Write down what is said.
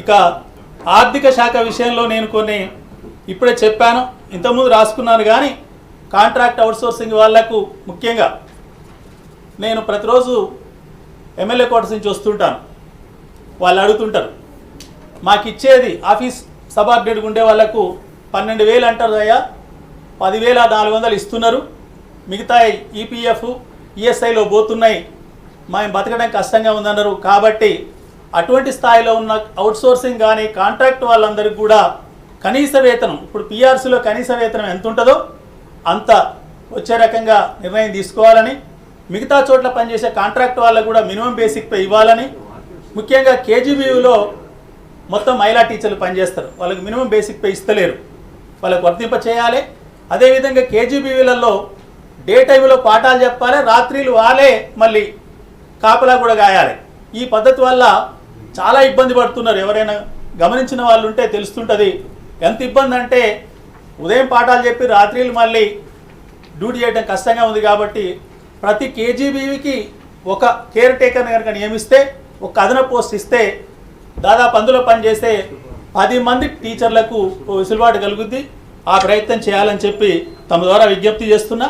ఇక ఆర్థిక శాఖ విషయంలో నేను కొన్ని ఇప్పుడే చెప్పాను. ఇంతకుముందు రాసుకున్నాను కానీ కాంట్రాక్ట్ అవుట్సోర్సింగ్ వాళ్ళకు ముఖ్యంగా నేను ప్రతిరోజు ఎమ్మెల్యే క్వార్టర్స్ నుంచి వస్తుంటాను. వాళ్ళు అడుగుతుంటారు. మాకు ఇచ్చేది ఆఫీస్ సబార్డినేట్గా ఉండే వాళ్ళకు పన్నెండు వేలు అంటారు అయ్యా. పదివేల నాలుగు వందలు ఇస్తున్నారు. మిగతా ఈపీఎఫ్ ఈఎస్ఐలో పోతున్నాయి. మేము బతకడం కష్టంగా ఉందన్నారు. కాబట్టి అటువంటి స్థాయిలో ఉన్న అవుట్సోర్సింగ్ కానీ కాంట్రాక్ట్ వాళ్ళందరికీ కూడా కనీస వేతనం ఇప్పుడు పిఆర్సీలో కనీస వేతనం ఎంత ఉంటుందో అంత వచ్చే రకంగా నిర్ణయం తీసుకోవాలని మిగతా చోట్ల పనిచేసే కాంట్రాక్ట్ వాళ్ళకు కూడా మినిమం బేసిక్ పే ఇవ్వాలని ముఖ్యంగా కేజీబీయూలో మొత్తం మహిళా టీచర్లు పనిచేస్తారు. వాళ్ళకి మినిమం బేసిక్ పే ఇస్తలేరు. వాళ్ళకి వర్తింప చేయాలి. అదేవిధంగా కేజీబీవీలలో డే టైంలో పాఠాలు చెప్పాలి రాత్రిలు వాళ్ళే మళ్ళీ కాపలా కూడా గాయాలి. ఈ పద్ధతి వల్ల చాలా ఇబ్బంది పడుతున్నారు. ఎవరైనా గమనించిన వాళ్ళు ఉంటే తెలుస్తుంటుంది. ఎంత ఇబ్బంది అంటే ఉదయం పాఠాలు చెప్పి రాత్రిలు మళ్ళీ డ్యూటీ చేయడం కష్టంగా ఉంది కాబట్టి ప్రతి కేజీబీవీకి ఒక కేర్ టేకర్ని కనుక నియమిస్తే ఒక కథన పోస్ట్ ఇస్తే దాదాపు అందులో పనిచేస్తే పది మంది టీచర్లకు వెసులుబాటు కలుగుద్ది. ఆ ప్రయత్నం చేయాలని చెప్పి తమ ద్వారా విజ్ఞప్తి చేస్తున్నా.